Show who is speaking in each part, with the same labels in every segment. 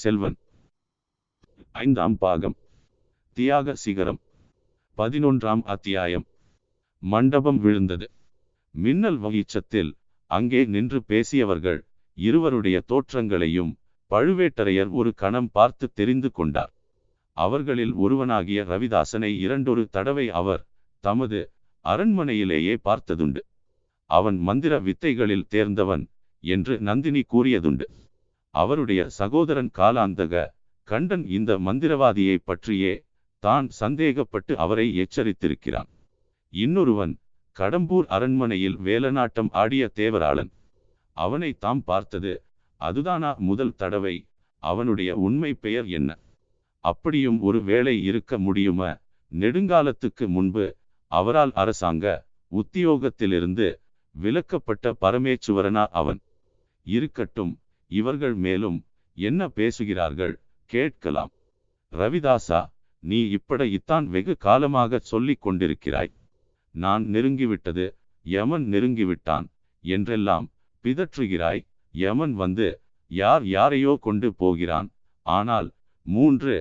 Speaker 1: செல்வன். ஐந்தாம் பாகம். தியாக சிகரம். பதினொன்றாம் அத்தியாயம். மண்டபம் விழுந்தது. மின்னல் வகிச்சத்தில் அங்கே நின்று பேசியவர்கள் இருவருடைய தோற்றங்களையும் பழுவேட்டரையர் ஒரு கணம் பார்த்து தெரிந்து கொண்டார். அவர்களில் ஒருவனாகிய ரவிதாசனை இரண்டொரு தடவை அவர் தமது அரண்மனையிலேயே பார்த்ததுண்டு. அவன் மந்திர வித்தைகளில் தேர்ந்தவன் என்று நந்தினி கூறியதுண்டு. அவருடைய சகோதரன் காலாந்தக கண்டன் இந்த மந்திரவாதியை பற்றியே தான் சந்தேகப்பட்டு அவரை எச்சரித்திருக்கிறான். இன்னொருவன் கடம்பூர் அரண்மனையில் வேலநாட்டம் ஆடிய தேவராளன். அவனை தாம் பார்த்தது அதுதானா முதல் தடவை? அவனுடைய உண்மை பெயர் என்ன? அப்படியும் ஒரு வேளை இருக்க முடியுமா? நெடுங்காலத்துக்கு முன்பு அவரால் அரசாங்க உத்தியோகத்திலிருந்து விலக்கப்பட்ட பரமேச்சுவரனா அவன். இருக்கட்டும் இவர்கள் மேலும் என்ன பேசுகிறார்கள்? கேட்கலாம். ரவிதாசா நீ இப்பட இத்தான் வெகு காலமாக சொல்லிக் கொண்டிருக்கிறாய். நான் நெருங்கிவிட்டது யமன் நெருங்கிவிட்டான் என்றெல்லாம் பிதற்றுகிறாய். யமன் வந்து யார் யாரையோ கொண்டு போகிறான். ஆனால் மூன்று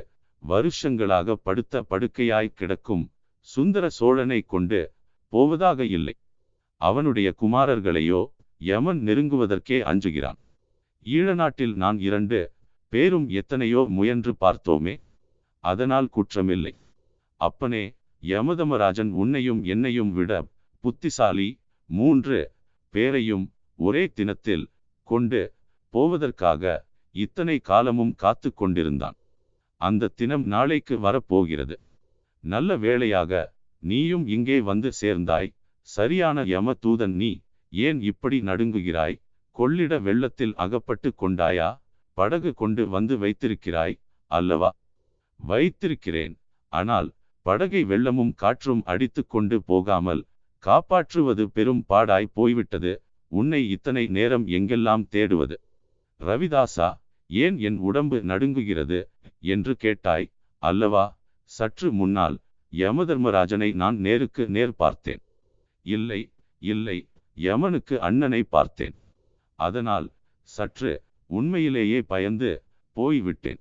Speaker 1: வருஷங்களாக படுத்த படுக்கையாய் கிடக்கும் சுந்தர சோழனை கொண்டு போவதாக இல்லை. அவனுடைய குமாரர்களையோ யமன் நெருங்குவதற்கே அஞ்சுகிறான். ஈழநாட்டில் நான் இரண்டு பேரும் எத்தனையோ முயன்று பார்த்தோமே அதனால் குற்றமில்லை. அப்பனே யமதமராஜன் உன்னையும் என்னையும் விட புத்திசாலி மூன்று பேரையும் ஒரே தினத்தில் கொண்டு போவதற்காக இத்தனை காலமும் காத்து கொண்டிருந்தான். அந்த தினம் நாளைக்கு வரப்போகிறது. நல்ல வேளையாக நீயும் இங்கே வந்து சேர்ந்தாய். சரியான யம தூதன் நீ ஏன் இப்படி நடுங்குகிறாய்? கொள்ளிட வெள்ளத்தில் அகப்பட்டு கொண்டாயா? படகு கொண்டு வந்து வைத்திருக்கிறாய் அல்லவா? வைத்திருக்கிறேன். ஆனால் படகை வெள்ளமும் காற்றும் அடித்து கொண்டு போகாமல் காப்பாற்றுவது பெரும் பாடாய் போய்விட்டது. உன்னை இத்தனை நேரம் எங்கெல்லாம் தேடுவது? ரவிதாசா ஏன் என் உடம்பு நடுங்குகிறது என்று கேட்டாய் அல்லவா? சற்று முன்னால் யமதர்மராஜனை நான் நேருக்கு நேர் பார்த்தேன். இல்லை இல்லை யமனுக்கு அண்ணனை பார்த்தேன். அதனால் சற்று உண்மையிலேயே பயந்து போய்விட்டேன்.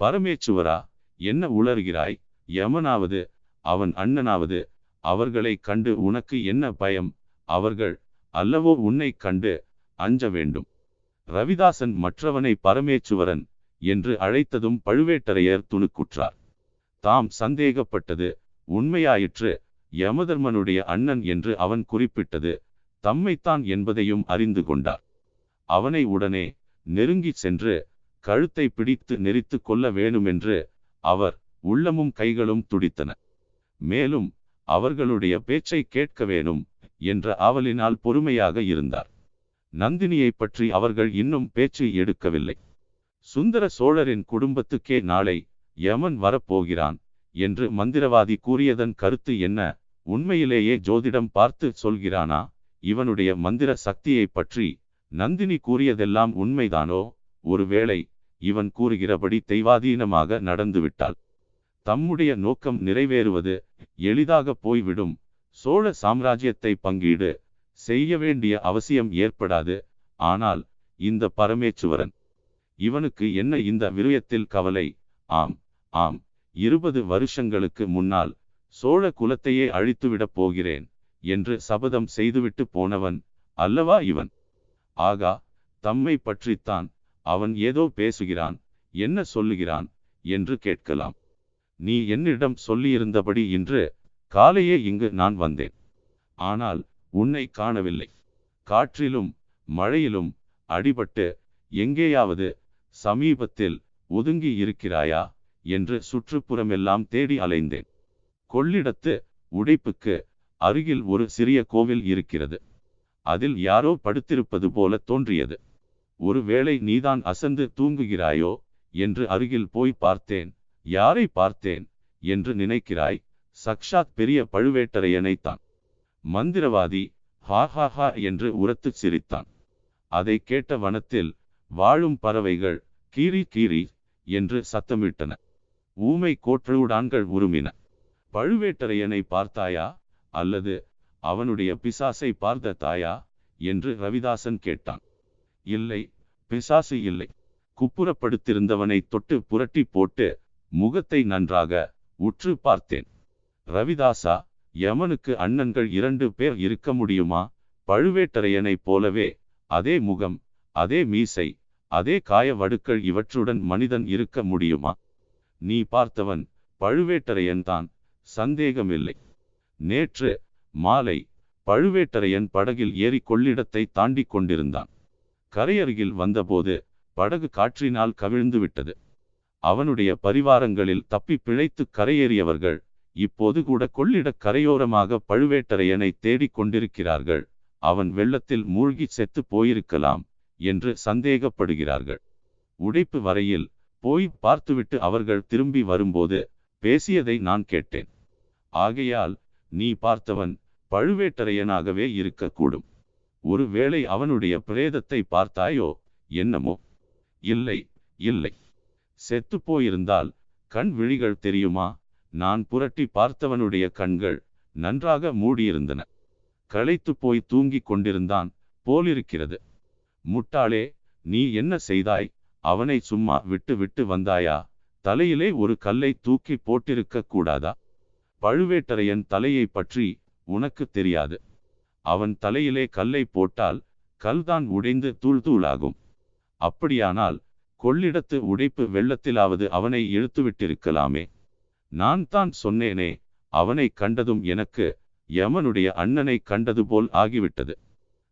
Speaker 1: பரமேச்சுவரா என்ன உளறுகிறாய்? யமனாவது அவன் அண்ணனாவது அவர்களை கண்டு உனக்கு என்ன பயம்? அவர்கள் அல்லவோ உன்னை கண்டு அஞ்ச வேண்டும். ரவிதாசன் மற்றவனை பரமேச்சுவரன் என்று அழைத்ததும் பழுவேட்டரையர் துணுக்குற்றார். தாம் சந்தேகப்பட்டது உண்மையாயிற்று. யமதர்மனுடைய அண்ணன் என்று அவன் குறிப்பிட்டது தம்மைத்தான் என்பதையும் அறிந்து கொண்டார். அவனை உடனே நெருங்கி சென்று கழுத்தை பிடித்து நெறித்து கொள்ள வேணுமென்று அவர் உள்ளமும் கைகளும் துடித்தன. மேலும் அவர்களுடைய பேச்சை கேட்க வேணும் என்ற ஆவலினால் பொறுமையாக இருந்தார். நந்தினியை பற்றி அவர்கள் இன்னும் பேச்சு எடுக்கவில்லை. சுந்தர சோழரின் குடும்பத்துக்கே நாளை யமன் வரப்போகிறான் என்று மந்திரவாதி கூறியதன் கருத்து என்ன? உண்மையிலேயே ஜோதிடம் பார்த்து சொல்கிறானா? இவனுடைய மந்திர சக்தியை பற்றி நந்தினி கூறியதெல்லாம் உண்மைதானோ? ஒருவேளை இவன் கூறுகிறபடி தெய்வாதீனமாக நடந்துவிட்டாள். தம்முடைய நோக்கம் நிறைவேறுவது எளிதாக போய்விடும். சோழ சாம்ராஜ்யத்தை பங்கீடு செய்ய வேண்டிய அவசியம் ஏற்படாது. ஆனால் இந்த பரமேச்சுவரன் இவனுக்கு என்ன இந்த விருயத்தில் கவலை? ஆம் ஆம் இருபது வருஷங்களுக்கு முன்னால் சோழ குலத்தையே அழித்துவிடப் போகிறேன் என்று சபதம் செய்துவிட்டு போனவன் அல்லவா இவன்? ஆகா தம்மை பற்றித்தான் அவன் ஏதோ பேசுகிறான் என்ன சொல்லுகிறான் என்று கேட்கலாம். நீ என்னிடம் சொல்லியிருந்தபடி இன்று காலையே இங்கு நான் வந்தேன். ஆனால் உன்னை காணவில்லை. காற்றிலும் மழையிலும் அடிபட்டு எங்கேயாவது சமீபத்தில் ஒதுங்கி இருக்கிறாயா என்று சுற்றுப்புறமெல்லாம் தேடி அலைந்தேன். கொள்ளிடத்து உடைப்புக்கு அருகில் ஒரு சிறிய கோவில் இருக்கிறது. அதில் யாரோ படுத்திருப்பது போல தோன்றியது. ஒருவேளை நீதான் அசந்து தூங்குகிறாயோ என்று அருகில் போய் பார்த்தேன். யாரை பார்த்தேன் என்று நினைக்கிறாய்? சக்ஷாத் பெரிய பழுவேட்டரையனைத்தான் மந்திரவாதி ஹா ஹா ஹா என்று உரத்துச் சிரித்தான். அதை கேட்ட வனத்தில் வாழும் பறவைகள் கீரி கீரி என்று சத்தமிட்டன. ஊமை கோற்றலுடான்கள் உருமின. பழுவேட்டரையனை பார்த்தாயா? அல்லது அவனுடைய பிசாசை பார்த்த தாயா என்று ரவிதாசன் கேட்டான். இல்லை பிசாசு இல்லை. குப்புறப்படுத்திருந்தவனை தொட்டு புரட்டி போட்டு முகத்தை நன்றாக உற்று பார்த்தேன். ரவிதாசா யமனுக்கு அண்ணன்கள் இரண்டு பேர் இருக்க முடியுமா? பழுவேட்டரையனைப் போலவே அதே முகம் அதே மீசை அதே காய வடுக்கள் இவற்றுடன் மனிதன் இருக்க முடியுமா? நீ பார்த்தவன் பழுவேட்டரையன்தான் சந்தேகமில்லை. நேற்று மாலை பழுவேட்டரையன் படகில் ஏறி கொள்ளிடத்தை தாண்டி கொண்டிருந்தான். கரையருகில் வந்தபோது படகு காற்றினால் கவிழ்ந்து விட்டது. அவனுடைய பரிவாரங்களில் தப்பி பிழைத்து கரையேறியவர்கள் இப்போது கூட கொள்ளிடக் கரையோரமாக பழுவேட்டரையனை தேடிக் கொண்டிருக்கிறார்கள். அவன் வெள்ளத்தில் மூழ்கி செத்து போயிருக்கலாம் என்று சந்தேகப்படுகிறார்கள். உடைப்பு வரையில் போய் பார்த்துவிட்டு அவர்கள் திரும்பி வரும்போது பேசியதை நான் கேட்டேன். ஆகையால் நீ பார்த்தவன் பழுவேட்டரையனாகவே இருக்கக்கூடும். ஒருவேளை அவனுடைய பிரேதத்தை பார்த்தாயோ என்னமோ? இல்லை இல்லை. செத்து போயிருந்தால் கண் விழிகள் தெரியுமா? நான் புரட்டி பார்த்தவனுடைய கண்கள் நன்றாக மூடியிருந்தன. களைத்து போய் தூங்கிக் கொண்டிருந்தான் போலிருக்கிறது. முட்டாளே நீ என்ன செய்தாய்? அவனை சும்மா விட்டு விட்டு வந்தாயா? தலையிலே ஒரு கல்லை தூக்கி போட்டிருக்க கூடாதா? பழுவேட்டரையன் தலையை பற்றி உனக்கு தெரியாது. அவன் தலையிலே கல்லை போட்டால் கல்தான் உடைந்து தூள் தூளாகும். அப்படியானால் கொள்ளிடத்து உடைப்பு வெள்ளத்திலாவது அவனை இழுத்துவிட்டிருக்கலாமே. நான் தான் சொன்னேனே அவனை கண்டதும் எனக்கு யமனுடைய அண்ணனை கண்டது போல் ஆகிவிட்டது.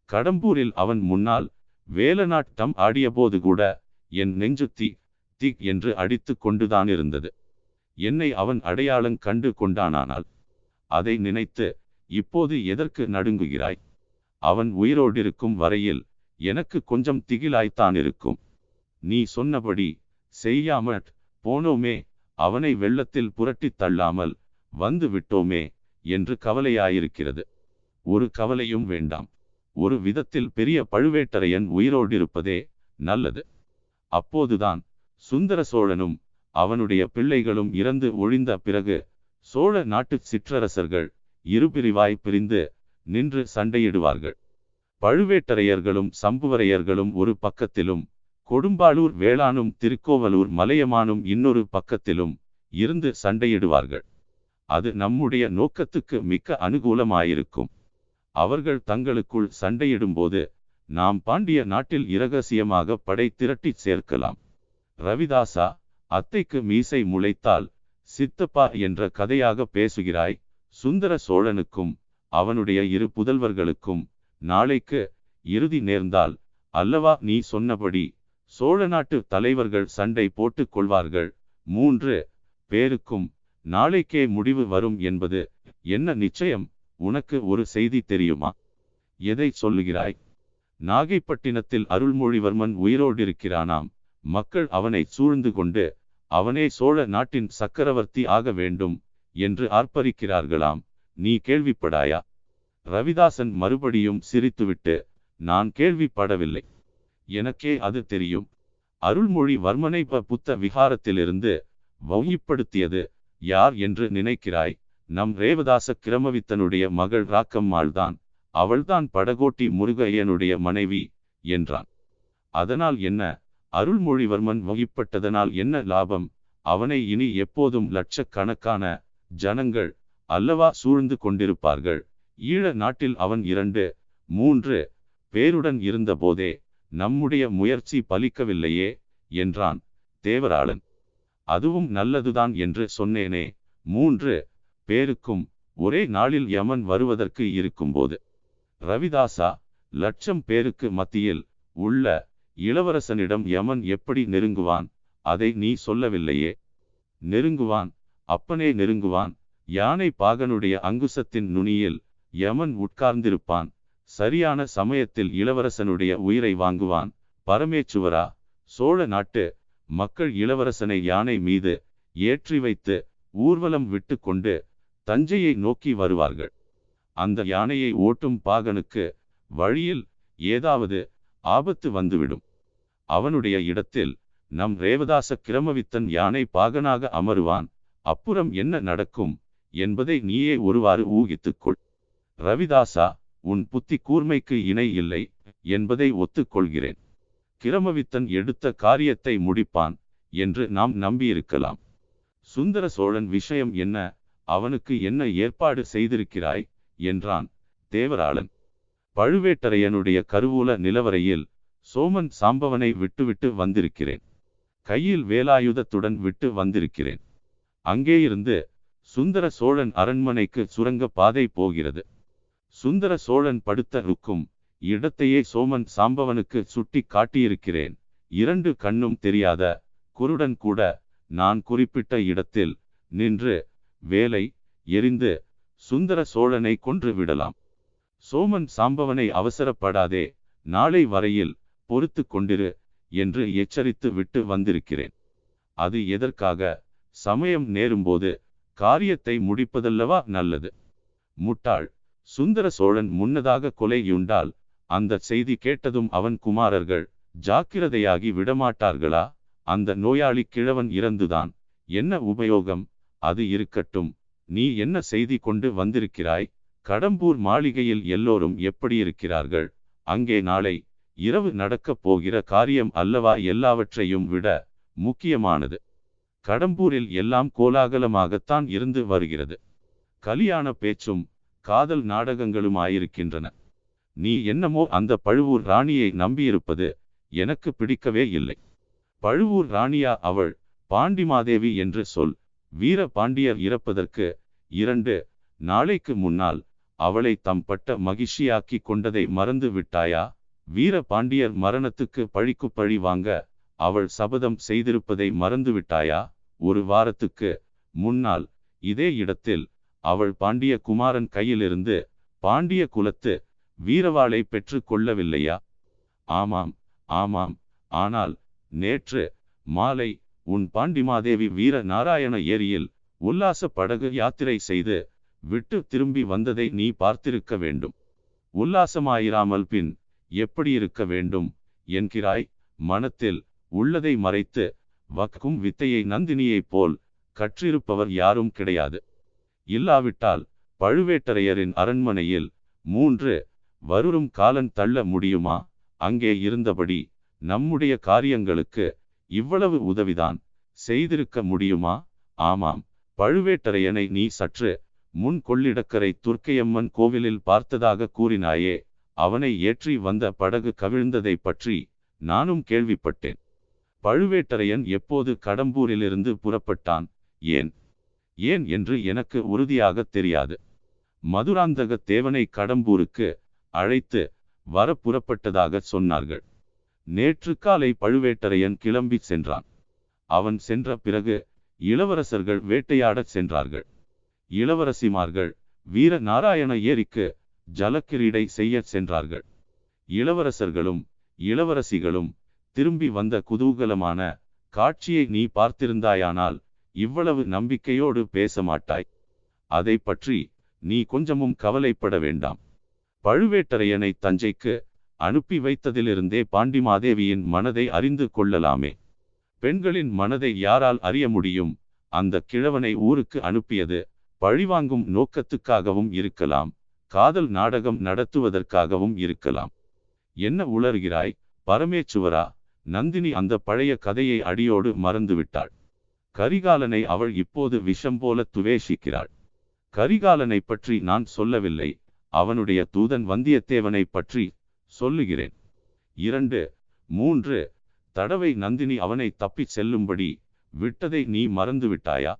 Speaker 1: கடம்பூரில் அவன் முன்னால் வேலநாட்டம் ஆடியபோது கூட என் நெஞ்சு தி திக் என்று அடித்து கொண்டுதான் இருந்தது. என்னை அவன் அடையாளம் கண்டு கொண்டானானால் அதை நினைத்து இப்போது எதற்கு நடுங்குகிறாய்? அவன் உயிரோடிருக்கும் வரையில் எனக்கு கொஞ்சம் திகிலாய்த்தான் இருக்கும். நீ சொன்னபடி செய்யாமற் போனோமே அவனை வெள்ளத்தில் புரட்டித் தள்ளாமல் வந்து விட்டோமே என்று கவலையாயிருக்கிறது. ஒரு கவலையும் வேண்டாம். ஒரு விதத்தில் பெரிய பழுவேட்டரையன் உயிரோடிருப்பதே நல்லது. அப்போதுதான் சுந்தர சோழனும் அவனுடைய பிள்ளைகளும் இறந்து ஒழிந்த பிறகு சோழ நாட்டுச் சிற்றரசர்கள் இருபிரிவாய் பிரிந்து நின்று சண்டையிடுவார்கள். பழுவேட்டரையர்களும் சம்புவரையர்களும் ஒரு பக்கத்திலும் கொடும்பாளூர் வேளானும் திருக்கோவலூர் மலையமானும் இன்னொரு பக்கத்திலும் இருந்து சண்டையிடுவார்கள். அது நம்முடைய நோக்கத்துக்கு மிக்க அனுகூலமாயிருக்கும். அவர்கள் தங்களுக்குள் சண்டையிடும்போது நாம் பாண்டிய நாட்டில் இரகசியமாக படை திரட்டிச் சேர்க்கலாம். ரவிதாசா அத்தைக்கு மீசை முளைத்தால் சித்தப்பா என்ற கதையாக பேசுகிறாய் சுந்தர சோழனுக்கும் அவனுடைய இரு புதல்வர்களுக்கும் நாளைக்கு இறுதி நேர்ந்தால் அல்லவா நீ சொன்னபடி சோழ நாட்டு தலைவர்கள் சண்டை போட்டுக் கொள்வார்கள். மூன்று பேருக்கும் நாளைக்கே முடிவு வரும் என்பது என்ன நிச்சயம்? உனக்கு ஒரு செய்தி தெரியுமா? எதை சொல்லுகிறாய்? நாகைப்பட்டினத்தில் அருள்மொழிவர்மன் உயிரோடிருக்கிறானாம். மக்கள் அவனை சூழ்ந்து கொண்டு அவனே சோழ நாட்டின் சக்கரவர்த்தி ஆக வேண்டும். என்று ஆர்ப்பரிக்கிறார்களாம். நீ கேள்விப்படாயா? ரவிதாசன் மறுபடியும் சிரித்துவிட்டு நான் கேள்விப்படவில்லை. எனக்கே அது தெரியும். அருள்மொழிவர்மனை ப புத்த விகாரத்திலிருந்து வௌயிப்படுத்தியது யார் என்று நினைக்கிறாய்? நம் ரேவதாச கிரமவித்தனுடைய மகள் ராக்கம்மாள்தான். அவள்தான் படகோட்டி முருகையனுடைய மனைவி என்றான். அதனால் என்ன? அருள்மொழிவர்மன் வகிப்பட்டதனால் என்ன லாபம்? அவனை இனி எப்போதும் லட்சக்கணக்கான ஜனங்கள் அல்லவா சூழ்ந்து கொண்டிருப்பார்கள். ஈழ நாட்டில் அவன் இரண்டு மூன்று பேருடன் இருந்தபோதே நம்முடைய முயற்சி பலிக்கவில்லையே என்றான் தேவராளன். அதுவும் நல்லதுதான் என்று சொன்னேனே மூன்று பேருக்கும் ஒரே நாளில் யமன் வருவதற்கு இருக்கும்போது. ரவிதாசா லட்சம் பேருக்கு மத்தியில் உள்ள இளவரசனிடம் யமன் எப்படி நெருங்குவான் அதை நீ சொல்லவில்லையே? நெருங்குவான் அப்பனே நெருங்குவான். யானை பாகனுடைய அங்குசத்தின் நுனியில் யமன் உட்கார்ந்திருப்பான். சரியான சமயத்தில் இளவரசனுடைய உயிரை வாங்குவான். பரமேச்சுவரா சோழ நாட்டு மக்கள் இளவரசனை யானை மீது ஏற்றி வைத்து ஊர்வலம் விட்டு கொண்டு தஞ்சையை நோக்கி வருவார்கள். அந்த யானையை ஓட்டும் பாகனுக்கு வழியில் ஏதாவது ஆபத்து வந்துவிடும். அவனுடைய இடத்தில் நம் ரேவதாச கிரமவித்தன் யானை பாகனாக அமருவான். அப்புறம் என்ன நடக்கும் என்பதை நீயே ஒருவாறு ஊகித்துக்கொள். ரவிதாசா உன் புத்தி கூர்மைக்கு இணை இல்லை என்பதை ஒத்துக்கொள்கிறேன். கிரமவித்தன் எடுத்த காரியத்தை முடிப்பான் என்று நாம் நம்பியிருக்கலாம். சுந்தர சோழன் விஷயம் என்ன? அவனுக்கு என்ன ஏற்பாடு செய்திருக்கிறாய்? என்றான் தேவராளன். பழுவேட்டரையனுடைய கருவூல நிலவரையில் சோமன் சாம்பவனை விட்டுவிட்டு வந்திருக்கிறேன். கையில் வேலாயுதத்துடன் விட்டு வந்திருக்கிறேன். அங்கேயிருந்து சுந்தர சோழன் அரண்மனைக்கு சுரங்க பாதை போகிறது. சுந்தர சோழன் படுத்த ருக்கும் இடத்தையே சோமன் சாம்பவனுக்கு சுட்டி காட்டியிருக்கிறேன். இரண்டு கண்ணும் தெரியாத குருடன் கூட நான் குறிப்பிட்ட இடத்தில் நின்று வேலை எரிந்து சுந்தர சோழனை கொன்று விடலாம். சோமன் சாம்பவனை அவசரப்படாதே நாளை வரையில் பொறுத்து கொண்டிரு என்று எச்சரித்து விட்டு வந்திருக்கிறேன். அது எதற்காக? சமயம் நேரும்போது காரியத்தை முடிப்பதல்லவா நல்லது. முட்டாள் சுந்தர சோழன் முன்னதாக கொலையுண்டால் அந்த செய்தி கேட்டதும் அவன் குமாரர்கள் ஜாக்கிரதையாகி விடமாட்டார்களா? அந்த நோயாளி கிழவன் இறந்துதான். என்ன உபயோகம்? அது இருக்கட்டும். நீ என்ன செய்தி கொண்டு வந்திருக்கிறாய்? கடம்பூர் மாளிகையில் எல்லோரும் எப்படி இருக்கிறார்கள்? அங்கே நாளை இரவு நடக்கப் போகிற காரியம் அல்லவா? எல்லாவற்றையும் விட முக்கியமானது. கடம்பூரில் எல்லாம் கோலாகலமாகத்தான் இருந்து வருகிறது. கலியாண பேச்சும் காதல் நாடகங்களுமாயிருக்கின்றன நீ என்னமோ அந்த பழுவூர் ராணியை நம்பியிருப்பது எனக்கு பிடிக்கவே இல்லை. பழுவூர் ராணியா அவள் பாண்டிமாதேவி என்று சொல். வீர பாண்டியர் இறப்பதற்கு இரண்டு நாளைக்கு முன்னால் அவளை தம் பட்ட மகிழ்ச்சியாக்கி கொண்டதை மறந்து விட்டாயா? வீர பாண்டியர் மரணத்துக்கு பழிக்கு பழி வாங்க அவள் சபதம் செய்திருப்பதை மறந்துவிட்டாயா? ஒரு வாரத்துக்கு முன்னால் இதே இடத்தில் அவள் பாண்டிய குமாரன் கையிலிருந்து பாண்டிய குலத்து வீரவாளை பெற்று கொள்ளவில்லையா? ஆமாம் ஆமாம். ஆனால் நேற்று மாலை உன் பாண்டிமாதேவி வீர நாராயண ஏரியில் உல்லாச படகு யாத்திரை செய்து விட்டு திரும்பி வந்ததை நீ பார்த்திருக்க வேண்டும். உல்லாசமாயிராமல் பின் எப்படி இருக்க வேண்டும் என்கிறாய்? மனத்தில் உள்ளதை மறைத்து வக்கும் வித்தையை நந்தினியைப் போல் கற்றிருப்பவர் யாரும் கிடையாது. இல்லாவிட்டால் பழுவேட்டரையரின் அரண்மனையில் மூன்று வருறும் காலன் தள்ள முடியுமா? அங்கே இருந்தபடி நம்முடைய காரியங்களுக்கு இவ்வளவு உதவிதான் செய்திருக்க முடியுமா? ஆமாம் பழுவேட்டரையனை நீ சற்று முன் கொள்ளிடக்கரை துர்க்கையம்மன் கோவிலில் பார்த்ததாக கூறினாயே அவனை ஏற்றி வந்த படகு கவிழ்ந்ததை பற்றி நானும் கேள்விப்பட்டேன். பழுவேட்டரையன் எப்போது கடம்பூரிலிருந்து புறப்பட்டான்? ஏன்? ஏன் என்று எனக்கு உறுதியாக தெரியாது. மதுராந்தக தேவனை கடம்பூருக்கு அழைத்து வர புறப்பட்டதாக சொன்னார்கள். நேற்று காலை பழுவேட்டரையன் கிளம்பி சென்றான். அவன் சென்ற பிறகு இளவரசர்கள் வேட்டையாடச் சென்றார்கள். இளவரசிமார்கள் வீர நாராயண ஏரிக்கு ஜலக்கிரீடை செய்ய சென்றார்கள். இளவரசர்களும் இளவரசிகளும் திரும்பி வந்த குதூகலமான காட்சியை நீ பார்த்திருந்தாயானால் இவ்வளவு நம்பிக்கையோடு பேச மாட்டாய் அதை பற்றி நீ கொஞ்சமும் கவலைப்பட வேண்டாம். பழுவேட்டரையனை தஞ்சைக்கு அனுப்பி வைத்ததிலிருந்தே பாண்டிமாதேவியின் மனதை அறிந்து கொள்ளலாமே. பெண்களின் மனதை யாரால் அறிய முடியும்? அந்த கிழவனை ஊருக்கு அனுப்பியது பழிவாங்கும் நோக்கத்துக்காகவும் இருக்கலாம். காதல் நாடகம் நடத்துவதற்காகவும் இருக்கலாம். என்ன உளறுகிறாய்? பரமேச்சுவரா? நந்தினி அந்த பழைய கதையை அடியோடு மறந்துவிட்டாள். கரிகாலனை அவள் இப்போது விஷம் போல துவேஷிக்கிறாள். கரிகாலனை பற்றி நான் சொல்லவில்லை அவனுடைய தூதன் வந்தியத்தேவனை பற்றி சொல்லுகிறேன். இரண்டு மூன்று தடவை நந்தினி அவனை தப்பிச் செல்லும்படி விட்டதை நீ மறந்துவிட்டாயா?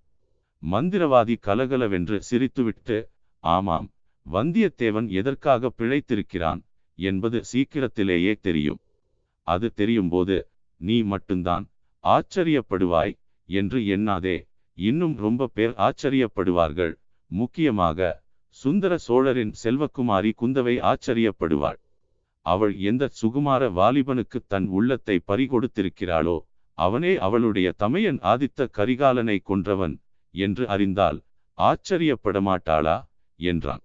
Speaker 1: மந்திரவாதி கலகலவென்று சிரித்துவிட்டு ஆமாம் வந்தியத்தேவன் எதற்காக பிழைத்திருக்கிறான் என்பது சீக்கிரத்திலேயே தெரியும். அது தெரியும்போது நீ மட்டும்தான் ஆச்சரியப்படுவாய் என்று எண்ணாதே. இன்னும் ரொம்ப பேர் ஆச்சரியப்படுவார்கள். முக்கியமாக சுந்தர சோழரின் செல்வக்குமாரி குந்தவை ஆச்சரியப்படுவாள். அவள் எந்த சுகுமார வாலிபனுக்கு தன் உள்ளத்தை பறிகொடுத்திருக்கிறாளோ அவனே அவளுடைய தமையன் ஆதித்த கரிகாலனை கொன்றவன் என்று அறிந்தால் ஆச்சரியப்பட மாட்டாளா என்றான்.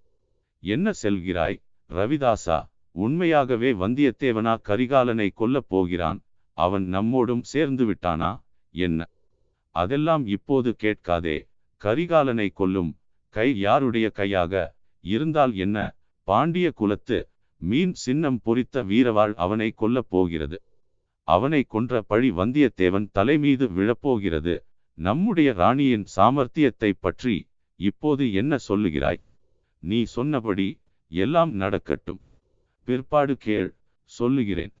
Speaker 1: என்ன செல்கிறாய் ரவிதாசா? உண்மையாகவே வந்தியத்தேவனா கரிகாலனை கொல்லப் போகிறான். அவன் நம்மோடும் சேர்ந்து விட்டானா? என்ன? அதெல்லாம் இப்போது கேட்காதே. கரிகாலனை கொல்லும் கை யாருடைய கையாக? இருந்தால் என்ன? பாண்டிய குலத்து மீன் சின்னம் பொறித்த வீரவாள் அவனை கொல்லப் போகிறது. அவனை கொன்ற பழி வந்தியத்தேவன் தலைமீது விழப்போகிறது நம்முடைய ராணியின் சாமர்த்தியத்தை பற்றி இப்போது என்ன சொல்லுகிறாய்? நீ சொன்னபடி எல்லாம் நடக்கட்டும். பிற்பாடு கேள் சொல்லுகிறேன்.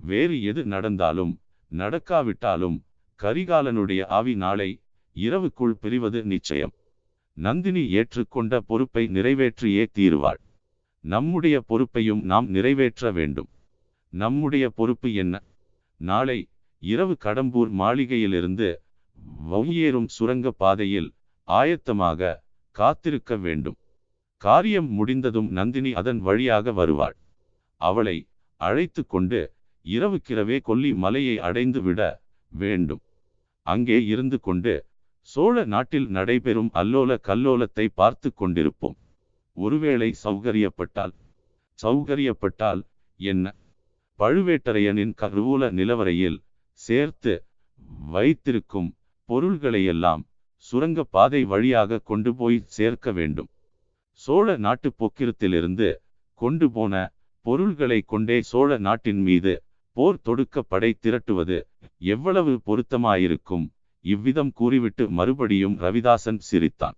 Speaker 1: வேறு எது நடந்தாலும் நடக்காவிட்டாலும் கரிகாலனுடைய ஆவி நாளை இரவுக்குள் பிரிவது நிச்சயம். நந்தினி ஏற்றுக்கொண்ட பொறுப்பை நிறைவேற்றியே தீருவாள். நம்முடைய பொறுப்பையும் நாம் நிறைவேற்ற வேண்டும். நம்முடைய பொறுப்பு என்ன? நாளை இரவு கடம்பூர் மாளிகையிலிருந்து வவுயேறும் சுரங்க பாதையில் ஆயத்தமாக காத்திருக்க வேண்டும். காரியம் முடிந்ததும் நந்தினி அதன் வழியாக வருவாள். அவளை அழைத்து கொண்டு இரவுக்கிரவே கொல்லி மலையை அடைந்து விட வேண்டும். அங்கே இருந்து கொண்டு சோழ நாட்டில் நடைபெறும் அல்லோல கல்லோலத்தை பார்த்து கொண்டிருப்போம். ஒருவேளை சௌகரியப்பட்டால்? சௌகரியப்பட்டால் என்ன? பழுவேட்டரையனின் கருவூல நிலவரையில் சேர்த்து வைத்திருக்கும் பொருள்களையெல்லாம் சுரங்க பாதை வழியாக கொண்டு போய் சேர்க்க வேண்டும். சோழ நாட்டு போக்கிரத்திலிருந்து கொண்டு போன பொருள்களை கொண்டே சோழ நாட்டின் மீது போர் தொடுக்க படை திரட்டுவது எவ்வளவு பொருத்தமாயிருக்கும்? இவ்விதம் கூறிவிட்டு மறுபடியும் ரவிதாசன் சிரித்தான்.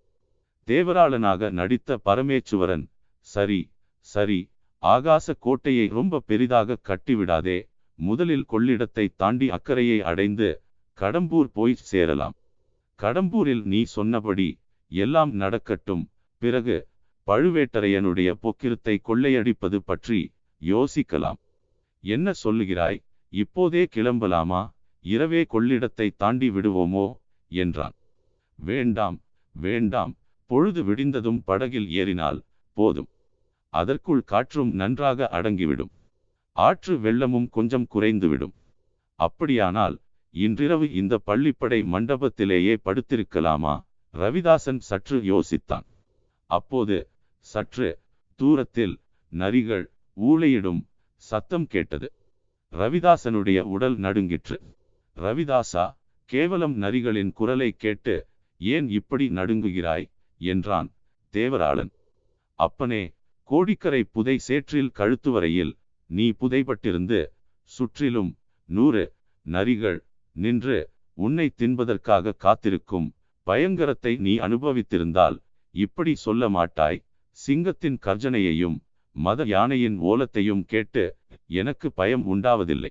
Speaker 1: தேவராளனாக நடித்த பரமேச்சுவரன் சரி சரி ஆகாச கோட்டையை ரொம்ப பெரிதாக கட்டிவிடாதே முதலில் கொள்ளிடத்தை தாண்டி அக்கறையை அடைந்து கடம்பூர் போய் சேரலாம். கடம்பூரில் நீ சொன்னபடி எல்லாம் நடக்கட்டும். பிறகு பழுவேட்டரையனுடைய பொக்கிரத்தை கொள்ளையடிப்பது பற்றி யோசிக்கலாம். என்ன சொல்லுகிறாய்? இப்போதே கிளம்பலாமா? இரவே கொள்ளிடத்தை தாண்டி விடுவோமோ? என்றான். வேண்டாம் வேண்டாம். பொழுது விடிந்ததும் படகில் ஏறினால் போதும். அதற்குள் காற்றும் நன்றாக அடங்கிவிடும். ஆற்று வெள்ளமும் கொஞ்சம் குறைந்துவிடும். அப்படியானால் இன்றிரவு இந்த பள்ளிப்படை மண்டபத்திலேயே படுத்திருக்கலாமா? ரவிதாசன் சற்று யோசித்தான். அப்போது சற்று தூரத்தில் நரிகள் ஊளையிடும் சத்தம் கேட்டது. ரவிதாசனுடைய உடல் நடுங்கிற்று. ரவிதாசா கேவலம் நரிகளின் குரலை கேட்டு ஏன் இப்படி நடுங்குகிறாய்? என்றான் தேவராளன். அப்பனே கோடிக்கரை புதை சேற்றில் கழுத்து வரையில் நீ புதைப்பட்டிருந்து சுற்றிலும் நூறு நரிகள் நின்று உன்னை தின்பதற்காக காத்திருக்கும் பயங்கரத்தை நீ அனுபவித்திருந்தால் இப்படி சொல்ல மாட்டாய். சிங்கத்தின் கர்ஜனையையும் மத யானையின் ஓலத்தையும் கேட்டு எனக்கு பயம் உண்டாவதில்லை.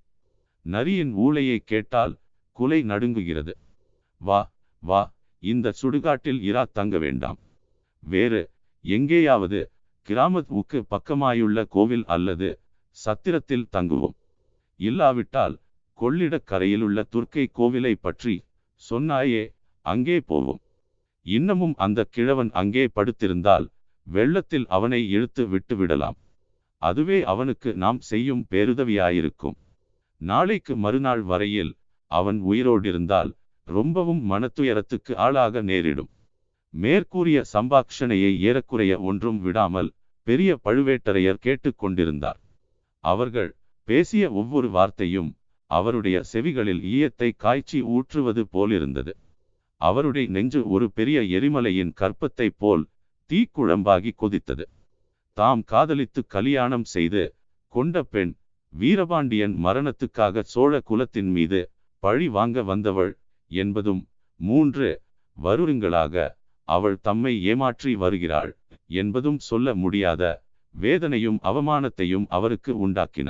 Speaker 1: நரியின் ஊழையை கேட்டால் குலை நடுங்குகிறது. வா வா இந்த சுடுகாட்டில் இரா தங்க வேண்டாம். வேறு எங்கேயாவது கிராமத் உக்கு பக்கமாயுள்ள கோவில் அல்லது சத்திரத்தில் தங்குவோம். இல்லாவிட்டால் கொள்ளிடக் கரையிலுள்ள துர்க்கை கோவிலை பற்றி சொன்னாயே அங்கே போவோம். இன்னமும் அந்த கிழவன் அங்கே படுத்திருந்தால் வெள்ளத்தில் அவனை இழுத்து விட்டு விடலாம் அதுவே அவனுக்கு நாம் செய்யும் பேருதவியாயிருக்கும். நாளைக்கு மறுநாள் வரையில் அவன் உயிரோடிருந்தால் ரொம்பவும் மனத்துயரத்துக்கு ஆளாக நேரிடும். மேற்கூறிய சம்பாக்ஷணையை ஏறக்குறைய ஒன்றும் விடாமல் பெரிய பழுவேட்டரையர் கேட்டுக்கொண்டிருந்தார் அவர்கள் பேசிய ஒவ்வொரு வார்த்தையும் அவருடைய செவிகளில் ஈயத்தை காய்ச்சி ஊற்றுவது போலிருந்தது. அவருடைய நெஞ்சு ஒரு பெரிய எரிமலையின் கற்பத்தை போல் தீக்குழம்பாகி கொதித்தது. தாம் காதலித்து கல்யாணம் செய்து கொண்ட பெண் வீரபாண்டியன் மரணத்துக்காக சோழ குலத்தின் மீது பழி வாங்க வந்தவள் என்பதும் மூன்று வருடங்களாக அவள் தம்மை ஏமாற்றி வருகிறாள் என்பதும் சொல்ல முடியாத வேதனையும் அவமானத்தையும் அவருக்கு உண்டாக்கின.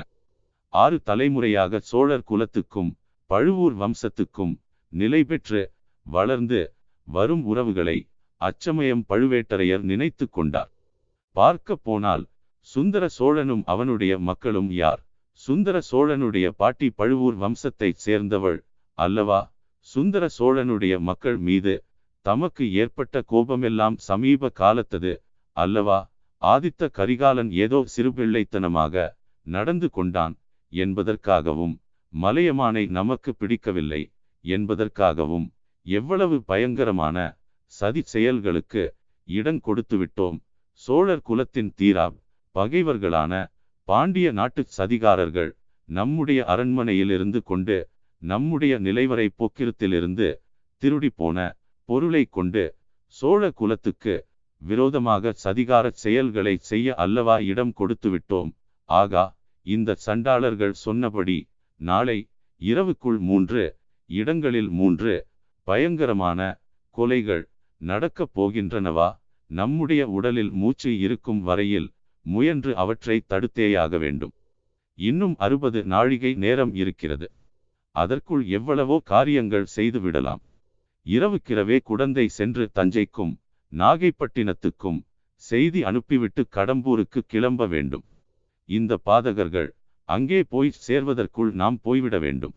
Speaker 1: ஆறு தலைமுறையாக சோழர் குலத்துக்கும் பழுவூர் வம்சத்துக்கும் நிலை பெற்று வளர்ந்து வரும் உறவுகளை அச்சமயம் பழுவேட்டரையர் நினைத்து கொண்டார். பார்க்க போனால் சுந்தர சோழனும் அவனுடைய மக்களும் யார்? சுந்தர சோழனுடைய பாட்டி பழுவூர் வம்சத்தைச் சேர்ந்தவள் அல்லவா? சுந்தர சோழனுடைய மக்கள் மீது தமக்கு ஏற்பட்ட கோபமெல்லாம் சமீப காலத்தது அல்லவா? ஆதித்த கரிகாலன் ஏதோ சிறுபிள்ளைத்தனமாக நடந்து கொண்டான் என்பதற்காகவும் மலையமானை நமக்கு பிடிக்கவில்லை என்பதற்காகவும் எவ்வளவு பயங்கரமான சதி செயல்களுக்கு இடம் கொடுத்து விட்டோம் சோழர் குலத்தின் தீரா பகைவர்களான பாண்டிய நாட்டு சதிகாரர்கள் நம்முடைய அரண்மனையிலிருந்து கொண்டு நம்முடைய நிலைவரை போக்கிரத்திலிருந்து திருடி போன பொருளை கொண்டு சோழ குலத்துக்கு விரோதமாக சதிகார செயல்களை செய்ய அல்லவா இடம் கொடுத்து விட்டோம் ஆகா இந்த சண்டாளர்கள் சொன்னபடி நாளை இரவுக்குள் மூன்று இடங்களில் மூன்று பயங்கரமான கொலைகள் நடக்கப் போகின்றனவா? நம்முடைய உடலில் மூச்சு இருக்கும் வரையில் முயன்று அவற்றை தடுத்தேயாக வேண்டும். இன்னும் அறுபது நாழிகை நேரம் இருக்கிறது. அதற்குள் எவ்வளவோ காரியங்கள் செய்துவிடலாம் இரவுக்கிரவே குடந்தை சென்று தஞ்சைக்கும் நாகைப்பட்டினத்துக்கும் செய்தி அனுப்பிவிட்டு கடம்பூருக்கு கிளம்ப வேண்டும். இந்த பாதகர்கள் அங்கே போய் சேர்வதற்குள் நாம் போய்விட வேண்டும்.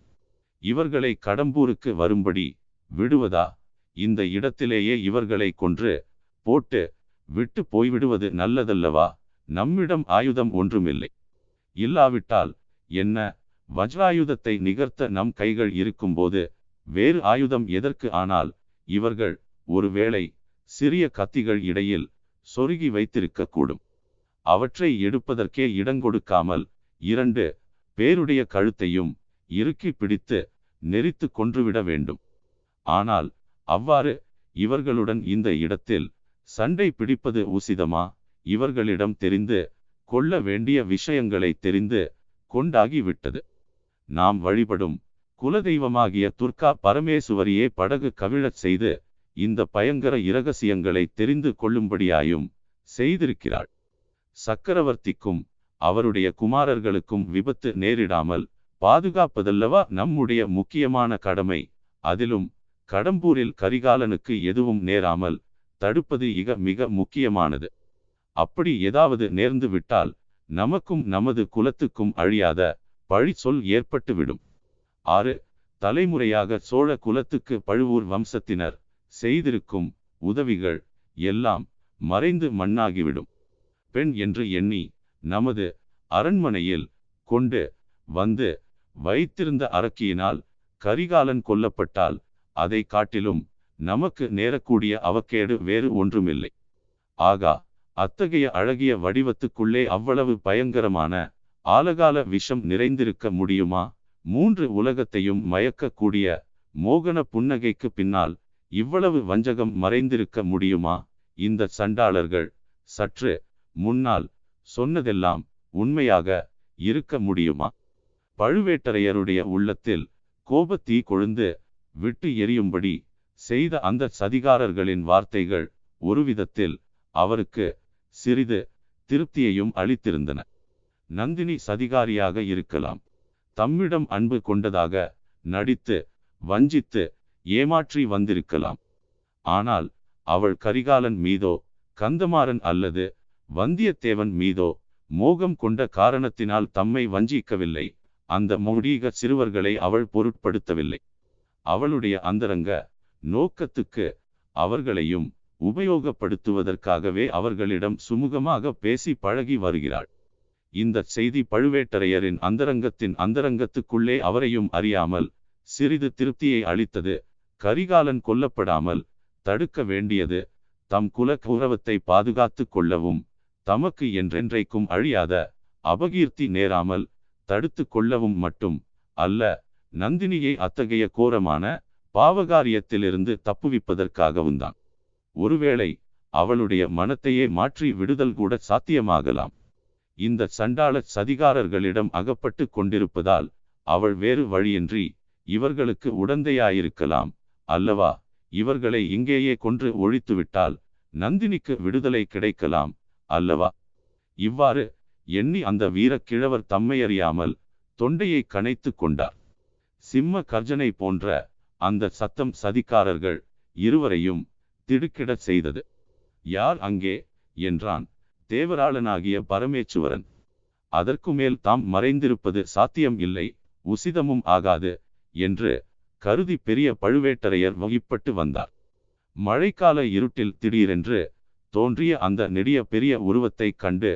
Speaker 1: இவர்களை கடம்பூருக்கு வரும்படி விடுவதா? இந்த இடத்திலேயே இவர்களை கொன்று போட்டு விட்டு போய்விடுவது நல்லதல்லவா? நம்மிடம் ஆயுதம் ஒன்றுமில்லை. இல்லாவிட்டால் என்ன? வஜ்ராயுதத்தை நிகர்த்த நம் கைகள் இருக்கும்போது வேறு ஆயுதம் எதற்கு ஆனால் இவர்கள் ஒருவேளை சிறிய கத்திகள் இடையில் சொருகி வைத்திருக்கக்கூடும். அவற்றை எடுப்பதற்கே இடங்கொடுக்காமல் இரண்டு பேருடைய கழுத்தையும் இறுக்கி பிடித்து நெறித்து கொன்றுவிட வேண்டும். ஆனால் அவ்வாறு இவர்களுடன் இந்த இடத்தில் சண்டை பிடிப்பது உசிதமா? இவர்களிடம் தெரிந்து கொள்ள வேண்டிய விஷயங்களை தெரிந்து கொண்டாகிவிட்டது நாம் வழிபடும் குலதெய்வமாகிய துர்கா பரமேசுவரியே படகு கவிழச் செய்து இந்த பயங்கர இரகசியங்களை தெரிந்து கொள்ளும்படியாயும் செய்திருக்கிறாள். சக்கரவர்த்திக்கும் அவருடைய குமாரர்களுக்கும் விபத்து நேரிடாமல் பாதுகாப்பதல்லவா? நம்முடைய முக்கியமான கடமை. அதிலும் கடம்பூரில் கரிகாலனுக்கு எதுவும் நேராமல் தடுப்பது இக மிக முக்கியமானது. அப்படி ஏதாவது நேர்ந்து விட்டால் நமக்கும் நமது குலத்துக்கும் அழியாத பழி சொல் ஏற்பட்டுவிடும். ஆறு தலைமுறையாக சோழ குலத்துக்கு பழுவூர் வம்சத்தினர் செய்திருக்கும் உதவிகள் எல்லாம் மறைந்து மண்ணாகிவிடும். பெண் என்று எண்ணி நமது அரண்மனையில் கொண்டு வந்து வைத்திருந்த அரக்கியினால் கரிகாலன் கொல்லப்பட்டால் அதை காட்டிலும் நமக்கு நேரக்கூடிய அவக்கேடு வேறு ஒன்றுமில்லை. ஆகா அத்தகைய அழகிய வடிவத்துக்குள்ளே அவ்வளவு பயங்கரமான ஆலகால விஷம் நிறைந்திருக்க முடியுமா? மூன்று உலகத்தையும் மயக்கக்கூடிய மோகன புன்னகைக்கு பின்னால் இவ்வளவு வஞ்சகம் மறைந்திருக்க முடியுமா? இந்த சண்டாளர்கள் சற்று முன்னால் சொன்னதெல்லாம் உண்மையாக இருக்க முடியுமா? பழுவேட்டரையருடைய உள்ளத்தில் கோபத்தீ கொழுந்து விட்டு எரியும்படி செய்த அந்த சதிகாரர்களின் வார்த்தைகள் ஒரு விதத்தில் அவருக்கு சிறிது திருப்தியையும் அளித்திருந்தன. நந்தினி சதிகாரியாக இருக்கலாம். தம்மிடம் அன்பு கொண்டதாக நடித்து வஞ்சித்து ஏமாற்றி வந்திருக்கலாம். ஆனால் அவள் கரிகாலன் மீதோ கந்தமாறன் அல்லது வந்தியத்தேவன் மீதோ மோகம் கொண்ட காரணத்தினால் தம்மை வஞ்சிக்கவில்லை. அந்த மௌடீக சிறுவர்களை அவள் பொருட்படுத்தவில்லை. அவளுடைய அந்தரங்க நோக்கத்துக்கு அவர்களையும் உபயோகப்படுத்துவதற்காகவே அவர்களிடம் சுமூகமாக பேசி பழகி வருகிறாள். இந்த செய்தி பழுவேட்டரையரின் அந்தரங்கத்தின் அந்தரங்கத்துக்குள்ளே அவரையும் அறியாமல் சிறிது திருப்தியை அளித்தது. கரிகாலன் கொல்லப்படாமல் தடுக்க வேண்டியது தம் குல கௌரவத்தை பாதுகாத்து கொள்ளவும் தமக்கு என்றென்றைக்கும் அழியாத அபகீர்த்தி நேராமல் தடுத்து கொள்ளவும் மட்டும் அல்ல நந்தினியை அத்தகைய கோரமான பாவகாரியத்திலிருந்து தப்புவிப்பதற்காகவும் தான் ஒருவேளை அவளுடைய மனத்தையே மாற்றி விடுதல் கூட சாத்தியமாகலாம். இந்த சண்டாள சதிகாரர்களிடம் அகப்பட்டு கொண்டிருப்பதால் அவள் வேறு வழியின்றி இவர்களுக்கு உடந்தையாயிருக்கலாம். அல்லவா இவர்களை இங்கேயே கொன்று ஒழித்துவிட்டால் நந்தினிக்கு விடுதலை கிடைக்கலாம் அல்லவா? இவ்வாறு எண்ணி அந்த வீரக் கிழவர் தம்மையறியாமல் தொண்டையை கனைத்து கொண்டார். சிம்ம கர்ஜனை போன்ற அந்த சத்தம் சதிக்காரர்கள் இருவரையும் திடுக்கிடச் செய்தது. யார் அங்கே? என்றான் தேவராளனாகிய பரமேச்சுவரன். அதற்கு மேல் தாம் மறைந்திருப்பது சாத்தியம் இல்லை உசிதமும் ஆகாது என்று கருதி பெரிய பழுவேட்டரையர் வகிப்பட்டு வந்தார். மழைக்கால இருட்டில் திடீரென்று தோன்றிய அந்த நெடிய பெரிய உருவத்தைக் கண்டு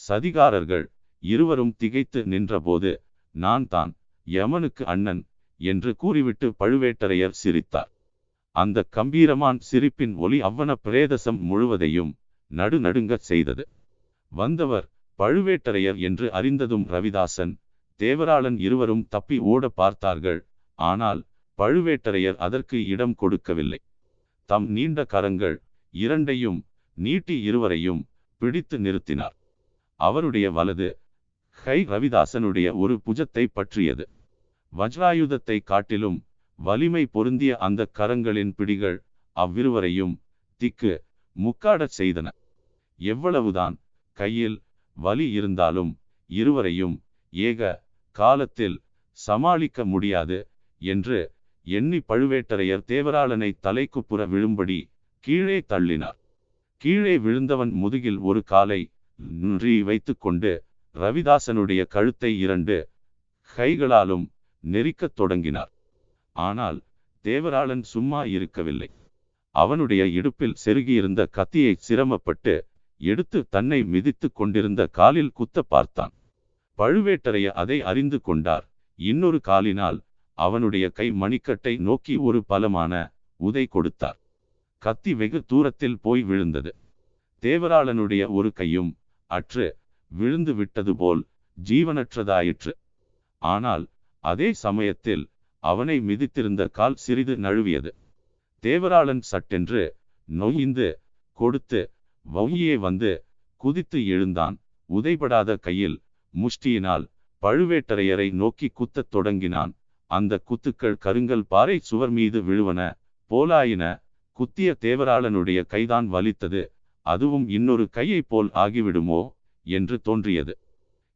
Speaker 1: சதிகாரர்கள் இருவரும் திகைத்து நின்றபோது நான் தான் யமனுக்கு அண்ணன் என்று கூறிவிட்டு பழுவேட்டரையர் சிரித்தார். அந்த கம்பீரமான் சிரிப்பின் ஒலி அவ்வன பிரேதசம் முழுவதையும் நடுநடுங்கச் செய்தது. வந்தவர் பழுவேட்டரையர் என்று அறிந்ததும் ரவிதாசன் தேவராளன் இருவரும் தப்பி ஓட பார்த்தார்கள் ஆனால் பழுவேட்டரையர் அதற்கு இடம் கொடுக்கவில்லை. தம் நீண்ட கரங்கள் இரண்டையும் நீட்டி இருவரையும் பிடித்து நிறுத்தினார். அவருடைய வலது கை ரவிதாசனுடைய ஒரு புஜத்தை பற்றியது. வஜ்ராயுதத்தை காட்டிலும் வலிமை பொருந்திய அந்த கரங்களின் பிடிகள் அவ்விருவரையும் திக்கு முக்காடச் செய்தன. எவ்வளவுதான் கையில் வலி இருந்தாலும் இருவரையும் ஏக காலத்தில் சமாளிக்க முடியாது என்று எண்ணி பழுவேட்டரையர் தேவராளனை தலைக்குப்புற விழும்படி கீழே தள்ளினார். கீழே விழுந்தவன் முதுகில் ஒரு காலை நின்றி வைத்துக்கொண்டு ரவிதாசனுடைய கழுத்தை இரண்டு கைகளாலும் நெரிக்கத் தொடங்கினார். ஆனால் தேவராளன் சும்மா இருக்கவில்லை. அவனுடைய இடுப்பில் செருகியிருந்த கத்தியை சிரமப்பட்டு எடுத்து தன்னை மிதித்து கொண்டிருந்த காலில் குத்த பார்த்தான். பழுவேட்டரைய அதை அறிந்து கொண்டார். இன்னொரு காலினால் அவனுடைய கை மணிக்கட்டை நோக்கி ஒரு பலமான உதை கொடுத்தார். கத்தி வெகு தூரத்தில் போய் விழுந்தது. தேவராளனுடைய ஒரு கையும் அற்று விழுந்து விட்டது போல் ஜீவனற்றதாயிற்று. ஆனால் அதே சமயத்தில் அவனை மிதித்திருந்த கால் சிறிது நழுவியது. தேவராளன் சட்டென்று நொய்ந்து கொடுத்து வௌயே வந்து குதித்து எழுந்தான். உதைபடாத கையில் முஷ்டியினால் பழுவேட்டரையரை நோக்கி குத்தத் தொடங்கினான். அந்த குத்துக்கள் கருங்கல் பாறை சுவர் மீது விழுவன. போலாயின. குத்திய தேவராளனுடைய கைதான் வலித்தது. அதுவும் இன்னொரு கையைப் போல் ஆகிவிடுமோ என்று தோன்றியது.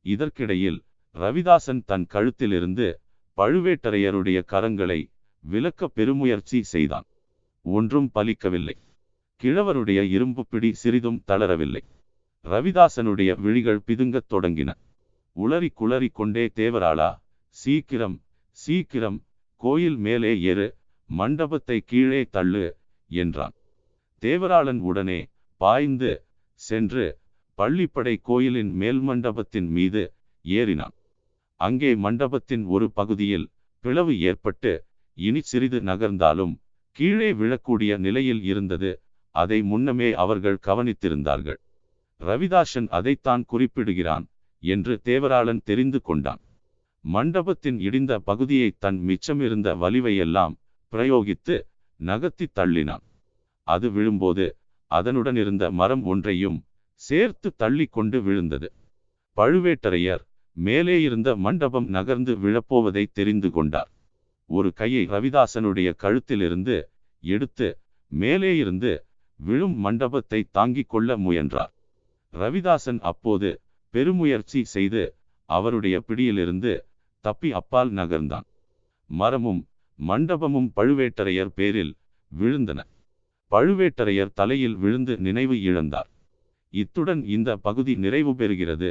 Speaker 1: இதற்கிடையில் ரவிதாசன் தன் கழுத்திலிருந்து பழுவேட்டரையருடைய கரங்களை விலக்க பெருமுயற்சி செய்தான். ஒன்றும் பலிக்கவில்லை. கிழவருடைய இரும்பு பிடி சிறிதும் தளரவில்லை. ரவிதாசனுடைய விழிகள் பிதுங்கத் தொடங்கின. உளறி குளறி கொண்டே தேவராளா சீக்கிரம் சீக்கிரம் கோயில் மேலே ஏறு மண்டபத்தை கீழே தள்ளு என்றான். தேவராளன் உடனே பாய்ந்து சென்று பள்ளிப்படை கோயிலின் மேல் மண்டபத்தின் மீது ஏறினான். அங்கே மண்டபத்தின் ஒரு பகுதியில் பிளவு ஏற்பட்டு இனி சிறிது நகர்ந்தாலும் கீழே விழக்கூடிய நிலையில் இருந்தது. அதை முன்னமே அவர்கள் கவனித்திருந்தார்கள். ரவிதாசன் அதைத்தான் குறிப்பிடுகிறான் என்று தேவராளன் தெரிந்து கொண்டான். மண்டபத்தின் இடிந்த பகுதியை தன் மிச்சமிருந்த வலிவையெல்லாம் பிரயோகித்து நகர்த்தி தள்ளினான். அது விழும்போது அதனுடன் இருந்த மரம் ஒன்றையும் சேர்த்து தள்ளி கொண்டு விழுந்தது. பழுவேட்டரையர் மேலே இருந்த மண்டபம் நகர்ந்து விழப்போவதை தெரிந்து கொண்டார். ஒரு கையை ரவிதாசனுடைய கழுத்திலிருந்து எடுத்து மேலே இருந்து விழும் மண்டபத்தை தாங்கிக் கொள்ள முயன்றார். ரவிதாசன் அப்போது பெருமுயற்சி செய்து அவருடைய பிடியிலிருந்து தப்பி அப்பால் நகர்ந்தான். மரமும் மண்டபமும் பழுவேட்டரையர் பேரில் விழுந்தன. பழுவேட்டரையர் தலையில் விழுந்து நினைவு இழந்தார். இத்துடன் இந்த பகுதி நிறைவு பெறுகிறது.